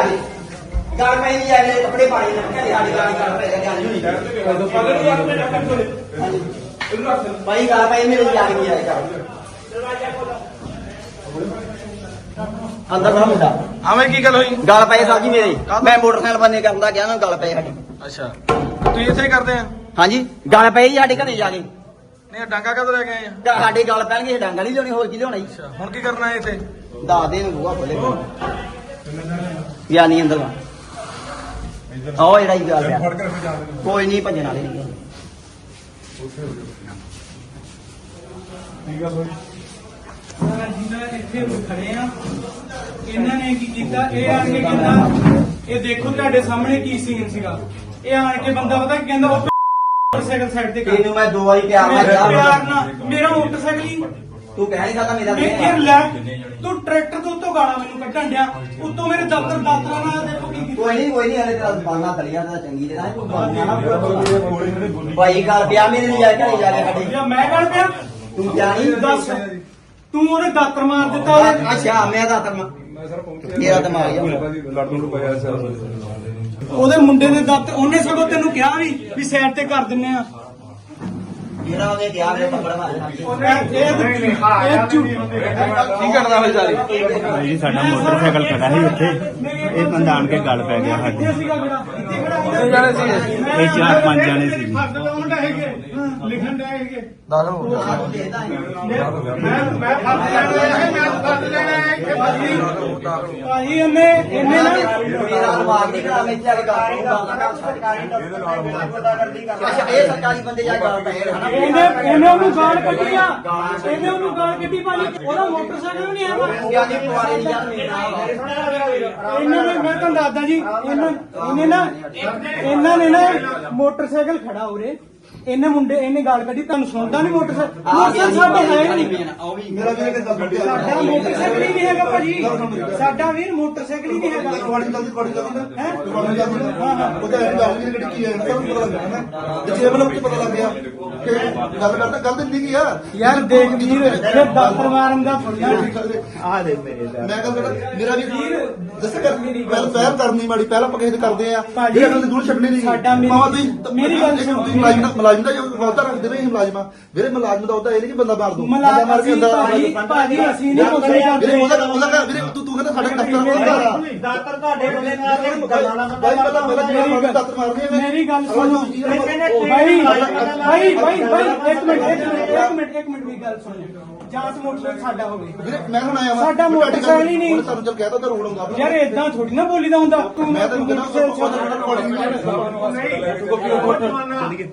ਆ ਗਏ ਗੱਲ ਪਈ ਨਹੀਂ ਕੱਪੜੇ ਪਾਣੀ ਨਾ ਸਾਡੀ ਗੱਲ ਗੱਲ ਗੱਲ ਪਈ ਮੇਰੇ ਜਾ ਨਹੀਂ ਅੰਦਰ ਮੁੰਡਾ। ਆਵੇਂ ਕੀ ਗੱਲ ਹੋਈ? ਗੱਲ ਪਈ ਸਾਹਿਬ ਜੀ ਮੇਰੇ ਮੈਂ ਮੋਟਰਸਾਈਕਲ ਬੰਨੇ ਕਰਦਾ ਗਿਆ ਨਾ ਗੱਲ ਪਈ ਸਾਡੀ। ਅੱਛਾ। ਤੁਸੀਂ ਇੱਥੇ ਕਰਦੇ ਆ? ਹਾਂਜੀ ਗੱਲ ਪਈ ਸਾਡੇ ਘਰੇ ਜਾ ਕੇ। ਨਹੀਂ ਡਾਂਗਾ ਕਦੋਂ ਲੈ ਕੇ ਆਏ ਆ? ਸਾਡੇ ਗੱਲ ਪੈਣਗੇ ਡਾਂਗਾ ਨਹੀਂ ਲਿਆਉਣੀ ਹੋਰ ਕੀ ਲਿਆਉਣਾ ਜੀ? ਹੁਣ ਕੀ ਕਰਨਾ ਇੱਥੇ? ਦੱਸ ਦੇ ਨੂੰ ਬੂਹਾ ਖੋਲੇ। ਯਾ ਨਹੀਂ ਅੰਦਰ ਵਾ। ਆਓ ਜਿਹੜਾ ਹੀ ਗੱਲ ਆ। ਕੋਈ ਨਹੀਂ ਭੱਜਣ ਵਾਲੇ ਨਹੀਂ ਜਿਨ੍ਹਾਂ ਇੱਥੇ ਖੜੇ ਆ ਇਹਨਾਂ ਨੇ ਕੀ ਕੀਤਾ? ਇਹ ਆਣ ਕੇ ਕਹਿੰਦਾ ਇਹ ਦੇਖੋ ਤੁਹਾਡੇ ਸਾਹਮਣੇ ਕੀ ਸੀਨ ਸੀਗਾ। ਇਹ ਆਣ ਕੇ ਬੰਦਾ ਪਤਾ ਕੀ ਕਹਿੰਦਾ ਉਹ ਮੋਟਰਸਾਈਕਲ ਸਾਈਡ ਤੇ ਕਰ ਤੈਨੂੰ ਮੈਂ ਦੋ ਵਾਰੀ ਪਿਆਰ ਨਾਲ ਮੇਰਾ ਪਿਆਰ ਕਿਹਾ ਨਾਲ ਮੇਰਾ ਮੋਟਰਸਾਈਕਲ ਹੀ ਤੂੰ ਕਹਿ ਨਹੀਂ ਸਕਦਾ ਮੇਰਾ ਮੈਂ ਫਿਰ ਲੈ ਤੂੰ ਟਰੈਕਟਰ ਤੋਂ ਉੱਤੋਂ ਗਾਲਾਂ ਮੈਨੂੰ ਕੱਢਣ ਡਿਆ। ਉੱਤੋਂ ਮੇਰੇ ਦਫ਼ਤਰ ਦਾਤਰਾ ਨਾਲ ਦੇਖੋ ਕੀ ਕੀਤਾ। ਕੋਈ ਨਹੀਂ ਕੋਈ ਨਹੀਂ ਹਲੇ ਤੇਰਾ ਬਾਨਾ ਤਲੀਆ ਤਾਂ ਚੰਗੀ ਜਗ੍ਹਾ ਤੂੰ ਬਾਨਾ ਭਾਈ ਗੱਲ ਪਿਆ ਮੇਰੇ ਲਈ ਜਾ ਕੇ ਜਾ ਕੇ ਸਾਡੇ ਜਾਂ ਮੈਂ ਗੱਲ ਪਿਆ? ਤੂੰ ਜਾਣੀ ਦੱਸ। ਤੂੰ ਉਹਨੇ ਦਾਤਰ ਮਾਰ ਦਿੱਤਾ ਉਹਨੇ। ਅੱਛਾ ਮੈਂ ਦਾ ਤਰ ਮੇਰਾ ਦਿਮਾਗ ਆ। ਉਹਦੇ ਮੁੰਡੇ ਦੇ ਦਾਤਰ ਉਹਨੇ ਸਗੋਂ ਤੈਨੂੰ ਕਿਹਾ ਵੀ ਵੀ ਸਾਈਡ ਤੇ ਕਰ ਦਿੰਨੇ ਆ। ਜਿਹੜਾ ਮੇਰੇ ਕੀ ਜੀ ਸਾਡਾ ਮੋਟਰਸਾਈਕਲ ਖੜਾ ਸੀ ਉੱਥੇ। ਇਹ ਬੰਦਾ ਆਣ ਕੇ ਗੱਲ ਪੈ ਗਿਆ ਸਾਡੇ। ਕਿੰਨੇ ਜਾਣੇ ਸੀ ਇਹ ਚਾਰ ਪੰਜ ਜਾਣੇ ਸੀ। ਜੀ। ਹੱਥ ਲਾਉਣ ਡਏ ਹੈਗੇ ਹਾਂ, ਲਿਖਣ ਡਏ ਹੈਗੇ ਦਾਖਲ ਹੋ ਮੈਂ ਮੈਂ ਫਸ ਲੈਣਾ ਹੈ ਮੈਂ ਫਸ ਲੈਣਾ ਹੈ ਇੱਥੇ ਫਸ ਭਾਈ ਇਹਨੇ ਇਹਨੇ ਨਾ ਮੇਰਾ ਦਿਮਾਗ ਨਹੀਂ ਖਰਾਬ ਇੱਥੇ ਆ ਕੇ ਗੱਲ ਕਰੂੰਗਾ ਸਰਕਾਰੀ ਅੱਛਾ ਇਹ ਸਰਕਾਰੀ ਬੰਦੇ ਜਾ ਕੇ ਗੱਲ ਪੈ ਰਹੇ ਹਨਾ? ਇਹਨੇ ਇਹਨੇ ਉਹਨੂੰ ਗਾਲ ਕੱਢੀ ਆ। ਇਹਨੇ ਉਹਨੂੰ ਗਾਲ ਕੱਢੀ ਭਾਜੀ ਉਹਦਾ ਮੋਟਰਸਾਈਕਲ ਵੀ ਨਹੀਂ ਹੈਗਾ। ਗਿਆ ਨਹੀਂ ਪੁਆਰੇ ਨਹੀਂ ਯਾਰ ਮੇਰੇ ਨਾਲ ਇਹਨਾਂ ਨੇ ਮੈਂ ਤੁਹਾਨੂੰ ਦੱਸਦਾ ਜੀ ਇਹਨਾਂ ਇਹਨੇ ਨਾ ਇਹਨਾਂ ਨੇ ਨਾ ਮੋਟਰਸਾਈਕਲ ਖੜਾ ਉਰੇ। ਇਹਨੇ ਮੁੰਡੇ ਇਹਨੇ ਗਾਲ ਕੱਢੀ ਤੁਹਾਨੂੰ ਸੁਣਦਾ ਨਹੀਂ ਮੋਟਰਸਾਈਕਲ? ਮੋਟਰਸਾਈਕਲ ਸਾਡਾ ਹੈ ਨਹੀਂ। ਮੇਰਾ ਵੀਰ ਕਿੱਦਾਂ ਸਾਡਾ ਮੋਟਰਸਾਈਕਲ ਹੀ ਨਹੀਂ ਹੈਗਾ ਭਾਜੀ। ਸਾਡਾ ਵੀਰ ਮੋਟਰਸਾਈਕਲ ਹੀ ਨਹੀਂ ਹੈਗਾ। ਹੈਂ? ਹਾਂ ਹਾਂ। ਯਾਰ ਦੇਖ ਵੀਰ ਇਹ ਦਾਤਰ ਮਾਰਨ ਦਾ ਫੁੱਲਾ ਆ ਦੇ ਮੇਰੇ ਦਾ ਮੈਂ ਕਹਿੰਦਾ ਮੇਰਾ ਵੀ ਦੱਸ ਕਰ। ਪਹਿਲ ਪਹਿਲ ਕਰਨੀ ਮਾੜੀ ਪਹਿਲਾਂ ਆਪਾਂ ਕਿਸੇ ਕਰਦੇ ਆ। ਵੀਰੇ ਅਗਲੇ ਦੀ ਦੂਰ ਛੱਡਣੀ ਨਹੀਂ ਸਾਡਾ ਮੇਰੀ- ਭਾਵੇਂ ਤੁਸੀਂ- ਮੇਰੀ ਗੱਲ ਸੁਣੋ। ਮੁਲਾਜ਼ਮ ਦਾ ਜੋ ਵਾਅਦਾ ਰੱਖਦੇ ਨੇ ਮੁਲਾਜ਼ਮਾ ਵੀਰੇ ਮੁਲਾਜ਼ਮ ਦਾ ਉਹਦਾ ਇਹ ਨਹੀਂ ਕਿ ਬੰਦਾ ਮਾਰ ਦੋ ਮਲਾ ਅਸੀਂ ਭਾਜੀ ਭਾਜੀ ਅਸੀਂ ਨਹੀਂ ਨਹੀਂ ਵੀਰੇ ਉਹਦਾ ਉਹਦਾ ਵੀਰੇ ਤੂੰ ਤੂੰ ਕਹਿੰਦਾ ਸਾਡੇ ਦਫ਼ਤਰ ਦਾ ਘਰ ਆ ਦਾਤਰ ਤੁਹਾਡੇ ਬੰਦੇ ਨਾਲ ਤੇ ਗੱਲਾਂ ਨਾਲ ਪਤਾ ਮੇਰਾ ਮਾਰ ਦਫ਼ਤਰ ਮਾਰਦੇ ਆ ਮੇਰੀ ਗੱਲ ਸੁਣੋ ਭਾਈ ਭਾਈ ਭਾਈ ਭਾਈ ਇੱਕ ਮਿੰਟ ਇੱਕ ਮਿੰਟ ਇੱਕ ਮਿੰਟ ਇੱਕ ਮਿੰਟ ਦੀ ਗੱਲ ਸੁਣੋ ਜਾਂਚ ਮੋਟਰਸਾਈਕਲ ਸਾਡਾ ਹੋਵੇ ਵੀਰੇ ਮੈਂ ਹੁਣ ਆਇਆ ਵਾਂ ਸਾਡਾ ਮੋਟਰਸਾਈਕਲ ਹੀ ਨਹੀਂ। ਤੁਹਾਨੂੰ ਚੱਲ ਕਹਿਤਾ ਤਾਂ ਰੋਡ ਆਉਂਦਾ। ਯਾਰ ਇਦਾਂ ਥੋੜੀ ਨਾ ਬੋਲੀਦਾ ਹੁੰਦਾ ਤੂੰ ਮੈਂ ਤੈਨੂੰ ਕਹਿੰਦਾ ਮੋਟਰਸਾਈਕਲ ਨਹੀਂ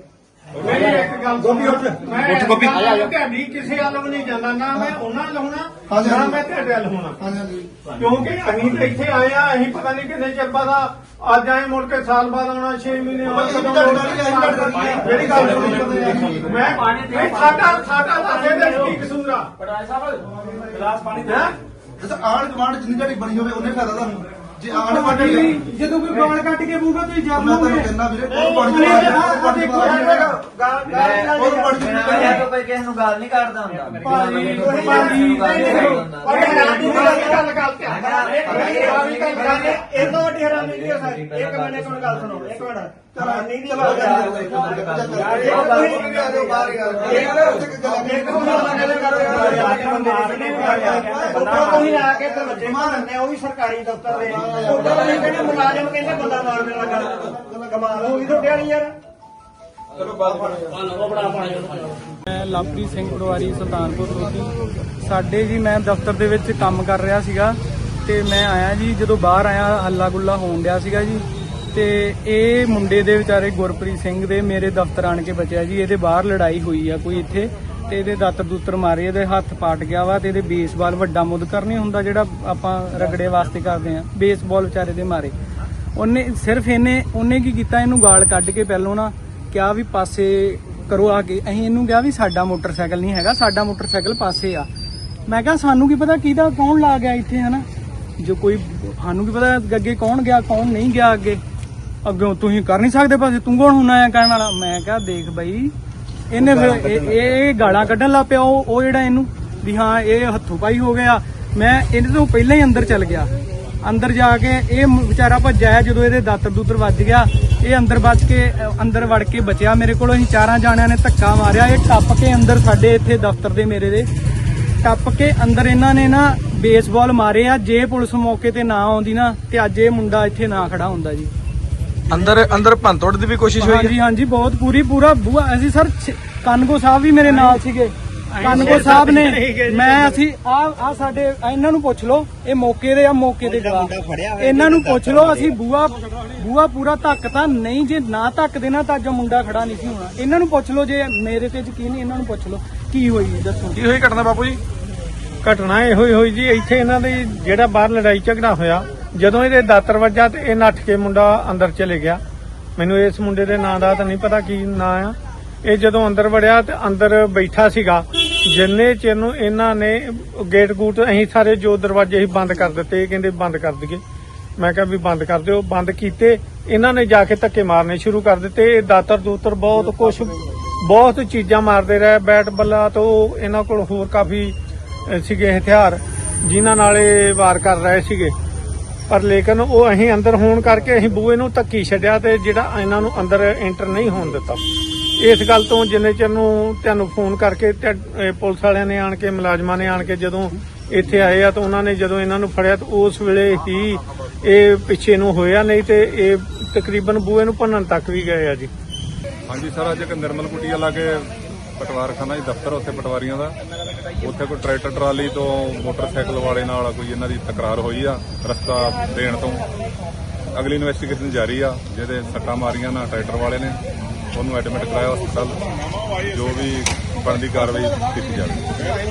ਮੇਰੀ ਇੱਕ ਗੱਲ ਗੋਪੀ ਉੱਠ। ਮੈਂ ਗੋਪੀ। ਤੁਹਾਡੀ ਕਿਸੇ ਵੱਲ ਵੀ ਨਹੀਂ ਜਾਂਦਾ ਨਾ ਮੈਂ ਉਹਨਾਂ ਵੱਲ ਹੋਣਾ ਹਾਂਜੀ, ਨਾ ਹਾਂਜੀ। ਮੈਂ ਤੁਹਾਡੇ ਵੱਲ ਹੋਣਾ। ਹਾਂਜੀ ਹਾਂਜੀ। ਕਿਉਂਕਿ ਅਸੀਂ ਤਾਂ ਇੱਥੇ ਆਏ ਆ ਅਸੀਂ ਪਤਾ ਨਹੀਂ ਕਿੰਨੇ ਚਿਰ ਬਾਅਦ ਅੱਜ ਆਏ ਮੁੜ ਕੇ ਸਾਲ ਬਾਅਦ ਆਉਣਾ 6 ਮਹੀਨੇ ਬਾਅਦ ਅਸੀਂ ਕਦੋਂ ਤੁਹਾਡੇ ਨਾਲ ਹੀ ਆਏ, ਤੁਹਾਡੇ ਨਾਲ ਹੀ ਆਏ। ਮੇਰੀ ਗੱਲ ਸੁਣੋ। ਮੈਂ ਨਹੀਂ ਸਾਡਾ ਸਾਡਾ ਤਾਂ ਇਹਦੇ ਵਿੱਚ ਕੀ ਕਸੂਰ ਆ? ਹੈਂ? ਜਦੋਂ ਆਣ ਕਮਾਂਡ ਜਿੰਨੀ ਤੁਹਾਡੀ ਬਣੀ ਹੋਵੇ ਉਹਨੇ ਫਾਇਦਾ ਤੁਹਾਨੂੰ? ਜੇ ਆਣ ਵਾਟੀ ਜਦੋਂ ਕੋਈ ਗਾਲ ਕੱਟ ਕੇ ਬੂਗਾ ਤੁਸੀਂ ਮੈਂ ਤੁਹਾਨੂੰ ਕਹਿੰਦਾ ਵੀਰੇ ਦੇਖੋ। ਗੱਲ ਗੱਲ ਕੋਈ ਕਿਸੇ ਨੂੰ ਗੱਲ ਨਹੀਂ ਕਰਦਾ ਹੁੰਦਾ ਭਾਜੀ ਭਾਜੀ, ਭਾਜੀ ਪਰ ਹੈਰਾਨੀ ਦੀ ਗੱਲ ਤੇ ਇਹ ਤੋਂ ਵੱਡੀ ਹੈਰਾਨੀ ਨਹੀਂ ਹੋ ਸਕਦੀ ਇੱਕ ਮਿੰਟ ਇੱਕ ਮਿੰਟ ਗੱਲ ਸੁਣੋ ਇੱਕ ਮਿੰਟ ਹੈਰਾਨੀ ਦੀ ਗੱਲ ਯਾਰ ਇਹ ਕੋਈ ਨਹੀਂ ਆ ਜੋ ਬਾਹਰ ਤੁਸੀਂ ਆ ਕੇ ਤੇ ਬੱਚੇ ਮਾਰਨੇ ਉਹ ਵੀ ਸਰਕਾਰੀ ਦਫ਼ਤਰ ਦੇ ਉੱਧਰ ਵਾਲੇ ਕਹਿੰਦੇ ਮੁਲਾਜ਼ਮ ਕਹਿੰਦੇ ਬੰਦਾ ਮਾਰਨ ਲੱਗਾ ਕਮਾਲ ਹੋ ਗਈ ਤੁਹਾਡੇ ਵਾਲੀ ਯਾਰ। ਮੈਂ ਲਵਪ੍ਰੀਤ ਸਿੰਘ ਪਟਵਾਰੀ ਸੁਲਤਾਨਪੁਰ ਲੋਧੀ ਸਾਡੇ ਜੀ ਮੈਂ ਦਫ਼ਤਰ ਦੇ ਵਿੱਚ ਕੰਮ ਕਰ ਰਿਹਾ ਸੀਗਾ ਤੇ ਮੈਂ ਆਇਆ ਜੀ ਜਦੋਂ ਬਾਹਰ ਆਇਆ ਹੱਲਾ ਗੁੱਲਾ ਹੋਣ ਡਿਆ ਸੀਗਾ ਜੀ। ਤੇ ਇਹ ਮੁੰਡੇ ਦੇ ਵਿਚਾਰੇ ਗੁਰਪ੍ਰੀਤ ਸਿੰਘ ਦੇ ਮੇਰੇ ਦਫ਼ਤਰ ਆਣ ਕੇ ਬਚਿਆ ਜੀ ਇਹਦੇ ਬਾਹਰ ਲੜਾਈ ਹੋਈ ਆ ਕੋਈ ਇੱਥੇ। ਤੇ ਇਹਦੇ ਦਾਤਰ ਦੂਤਰ ਮਾਰੇ, ਇਹਦੇ ਹੱਥ ਪਾਟ ਗਿਆ ਵਾ ਤੇ ਇਹਦੇ ਬੇਸਬਾਲ ਵੱਡਾ ਮੁੱਦਕਰ ਨਹੀਂ ਹੁੰਦਾ ਜਿਹੜਾ ਆਪਾਂ ਰਗੜੇ ਵਾਸਤੇ ਕਰਦੇ ਆ ਬੇਸਬਾਲ ਵਿਚਾਰੇ ਦੇ ਮਾਰੇ। ਉਹਨੇ ਸਿਰਫ ਇਹਨੇ, ਉਹਨੇ ਕੀ ਕੀਤਾ? ਇਹਨੂੰ ਗਾਲ ਕੱਢ ਕੇ ਪਹਿਲੋਂ ਨਾ ਕਿਹਾ ਵੀ ਪਾਸੇ ਕਰੋ ਆ ਕੇ। ਅਸੀਂ ਇਹਨੂੰ ਕਿਹਾ ਵੀ ਸਾਡਾ ਮੋਟਰਸਾਈਕਲ ਨਹੀਂ ਹੈਗਾ, ਸਾਡਾ ਮੋਟਰਸਾਈਕਲ ਪਾਸੇ ਆ। ਮੈਂ ਕਿਹਾ, ਸਾਨੂੰ ਕੀ ਪਤਾ ਕਿਹਦਾ ਕੌਣ ਲਾ ਗਿਆ ਇੱਥੇ, ਹਨਾ? ਜੋ ਕੋਈ, ਸਾਨੂੰ ਕੀ ਪਤਾ ਅੱਗੇ ਕੌਣ ਗਿਆ, ਕੌਣ ਨਹੀਂ ਗਿਆ ਅੱਗੇ? ਅੱਗੇ ਤੁਸੀਂ ਕਰ ਨਹੀਂ ਸਕਦੇ ਪਾਸੇ, ਤੂੰ ਕੌਣ ਹੁੰਨਾ ਆ ਕਹਿਣ ਵਾਲਾ? ਮੈਂ ਕਿਹਾ, ਦੇਖ ਬਈ ਇਹਨੇ ਫਿਰ ਇਹ- ਇਹ ਗਾਲਾਂ ਕੱਢਣ ਲੱਗ ਪਿਆ ਉਹ ਉਹ ਜਿਹੜਾ ਇਹਨੂੰ ਵੀ ਹਾਂ ਇਹ ਹੱਥੋਂ ਪਾਈ ਹੋ ਗਿਆ। ਮੈਂ ਇਹਦੇ ਤੋਂ ਪਹਿਲਾਂ ਹੀ ਅੰਦਰ ਚੱਲ ਗਿਆ। ਅੰਦਰ ਜਾ ਕੇ ਇਹ ਮ- ਵਿਚਾਰਾ ਭੱਜਿਆ ਹੈ ਜਦੋਂ ਇਹਦੇ ਦਾਤਰ ਦੂਤਰ ਵੱਜ ਗਿਆ। ਇਹ ਅੰਦਰ ਵੱਜ ਕੇ ਅ, ਅੰਦਰ ਵੜ ਕੇ ਬਚਿਆ ਮੇਰੇ ਕੋਲ। ਅਸੀਂ ਚਾਰਾਂ ਜਾਣਿਆਂ ਨੇ ਧੱਕਾ ਮਾਰਿਆ। ਇਹ ਟੱਪ ਕੇ ਅੰਦਰ ਸਾਡੇ ਇੱਥੇ ਦਫ਼ਤਰ ਦੇ ਮੇਰੇ ਦੇ। ਟੱਪ ਕੇ ਅੰਦਰ ਇਹਨਾਂ ਨੇ ਨਾ ਬੇਸਬਾਲ ਮਾਰੇ ਆ। ਜੇ ਪੁਲਿਸ ਮੌਕੇ ਤੇ ਨਾ ਆਉਂਦੀ ਨਾ ਤੇ ਅੱਜ ਇਹ ਮੁੰਡਾ ਇੱਥੇ ਨਾ ਖੜਾ ਹੁੰਦਾ ਜੀ। ਅੰਦਰ ਅੰਦਰ ਭੰਤੋੜ ਦੀ ਵੀ ਕੋਸ਼ਿਸ਼ ਹੋਈ ਹਾਂਜੀ ਹੈ? ਹਾਂਜੀ ਬਹੁਤ ਪੂਰੀ ਪੂਰਾ ਬੂਆ ਅਸੀਂ ਸਰ ਛ- ਕਾਨਗੋ ਸਾਹਿਬ ਵੀ ਮੇਰੇ ਨਾਲ ਸੀਗੇ। ਕਾਨਗੋ ਸਾਹਿਬ ਨੇ ਮੈਂ ਅਸੀਂ ਆ ਆ ਸਾਡੇ ਆਹ ਇਹਨਾਂ ਨੂੰ ਪੁੱਛ ਲਓ ਇਹ ਮੌਕੇ ਦੇ ਆ ਮੌਕੇ ਦੇ ਗਵਾਹ ਇਹਨਾਂ ਨੂੰ ਪੁੱਛ ਲਓ ਅਸੀਂ ਬੂਆ ਬੂਆ ਪੂਰਾ ਧੱਕਤਾ ਨਹੀਂ ਜੇ ਨਾ ਧੱਕ ਦੇਣਾ ਤਾਂ ਅੱਜ ਉਹ ਮੁੰਡਾ ਖੜਾ ਨਹੀਂ ਸੀ ਹੋਣਾ। ਇਹਨਾਂ ਨੂੰ ਪੁੱਛ ਲਓ ਜੇ ਮੇਰੇ ਤੇ ਯਕੀਨ ਨਹੀਂ ਇਹਨਾਂ ਨੂੰ ਪੁੱਛ ਲਓ ਕੀ ਹੋਈ ਦੱਸੋ। ਕੀ ਹੋਈ ਘਟਨਾ ਬਾਪੂ ਜੀ? ਘਟਨਾ ਇਹੋ ਹੀ ਹੋਈ ਜੀ ਇੱਥੇ ਇਹਨਾਂ ਦੀ ਜਿਹੜਾ ਬਾਹਰ ਲੜਾਈ ਝਗੜਾ ਹੋਇਆ ਜਦੋਂ ਇਹਦੇ ਦਾਤਰ ਵੱਜਾ ਤੇ ਇਹ ਨੱਠ ਕੇ ਮੁੰਡਾ ਅੰਦਰ ਚਲੇ ਗਿਆ। ਮੈਨੂੰ ਇਸ ਮੁੰਡੇ ਦੇ ਨਾਂ ਦਾ ਤਾਂ ਨਹੀਂ ਪਤਾ ਕੀ ਨਾਂ ਆ। ਇਹ ਜਦੋਂ ਅੰਦਰ ਵੜਿਆ ਤੇ ਅੰਦਰ ਬੈਠਾ ਸੀਗਾ, ਜਿੰਨੇ ਚਿਰ ਨੂੰ ਇਹਨਾਂ ਨੇ ਗੇਟ ਗੂਟ ਅਸੀਂ ਸਾਰੇ ਜੋ ਦਰਵਾਜ਼ੇ ਹੀ ਬੰਦ ਕਰ ਦਿੱਤੇ, ਇਹ ਕਹਿੰਦੇ ਬੰਦ ਕਰ ਦਈਏ। ਮੈਂ ਕਿਹਾ ਵੀ ਬੰਦ ਕਰ ਦਿਓ। ਬੰਦ ਕੀਤੇ, ਇਹਨਾਂ ਨੇ ਜਾ ਕੇ ਧੱਕੇ ਮਾਰਨੇ ਸ਼ੁਰੂ ਕਰ ਦਿੱਤੇ। ਇਹ ਦਾਤਰ ਦੂਤਰ ਬਹੁਤ ਕੁਝ ਬਹੁਤ ਚੀਜ਼ਾਂ ਮਾਰਦੇ ਰਹੇ। ਬੈਟ ਬੱਲਾ ਤੋਂ ਇਹਨਾਂ ਕੋਲ ਹੋਰ ਕਾਫੀ ਸੀਗੇ ਹਥਿਆਰ, ਜਿਨ੍ਹਾਂ ਨਾਲ ਇਹ ਵਾਰ ਕਰ ਰਹੇ ਸੀਗੇ। ਪਰ ਲੇਕਿਨ ਉਹ ਅਸੀਂ ਅੰਦਰ ਹੋਣ ਕਰਕੇ ਅਸੀਂ ਬੂਏ ਨੂੰ ਧੱਕੀ ਛੱਡਿਆ ਤੇ ਜਿਹੜਾ ਇਹਨਾਂ ਨੂੰ ਅੰਦਰ ਐਂਟਰ ਨਹੀਂ ਹੋਣ ਦਿੱਤਾ। ਇਸ ਗੱਲ ਤੋਂ ਜਿੰਨੇ ਚਿਰ ਨੂੰ ਤੁਹਾਨੂੰ ਫੋਨ ਕਰਕੇ ਪੁਲਿਸ ਵਾਲਿਆਂ ਨੇ ਆਣ ਕੇ, ਮੁਲਾਜ਼ਮਾਂ ਨੇ ਆਣ ਕੇ ਜਦੋਂ ਇੱਥੇ ਆਏ ਆ ਤਾਂ ਉਹਨਾਂ ਨੇ ਜਦੋਂ ਇਹਨਾਂ ਨੂੰ ਫੜਿਆ ਤਾਂ ਉਸ ਵੇਲੇ ਹੀ ਇਹ ਪਿੱਛੇ ਨੂੰ ਹੋਇਆ ਨਹੀਂ ਤੇ ਇਹ ਤਕਰੀਬਨ ਬੂਏ ਨੂੰ ਭੰਨਣ ਤੱਕ ਵੀ ਗਏ ਆ ਜੀ। ਹਾਂਜੀ ਸਰ, ਅੱਜ ਇੱਕ ਨਿਰਮਲ ਕੁਟੀਆ ਲਾਗੇ ਪਟਵਾਰਖਾਨਾ ਹੀ ਦਫ਼ਤਰ ਉੱਥੇ ਪਟਵਾਰੀਆਂ ਦਾ। ਉੱਥੇ ਕੋਈ ਟਰੈਕਟਰ ਟਰਾਲੀ ਤੋਂ ਮੋਟਰਸਾਈਕਲ ਵਾਲੇ ਨਾਲ ਕੋਈ ਇਹਨਾਂ ਦੀ ਤਕਰਾਰ ਹੋਈ ਆ ਰਸਤਾ ਦੇਣ ਤੋਂ। ਅਗਲੀ ਇਨਵੈਸਟੀਗੇਸ਼ਨ ਜਾਰੀ ਆ, ਜਿਹਦੇ ਸੱਟਾਂ ਮਾਰੀਆਂ ਨਾ ਟਰੈਕਟਰ ਵਾਲੇ ਨੇ, ਉਹਨੂੰ ਐਡਮਿਟ ਕਰਾਇਆ ਹਸਪਤਾਲ। ਜੋ ਵੀ ਬਣਦੀ ਕਾਰਵਾਈ ਕੀਤੀ ਜਾਵੇ।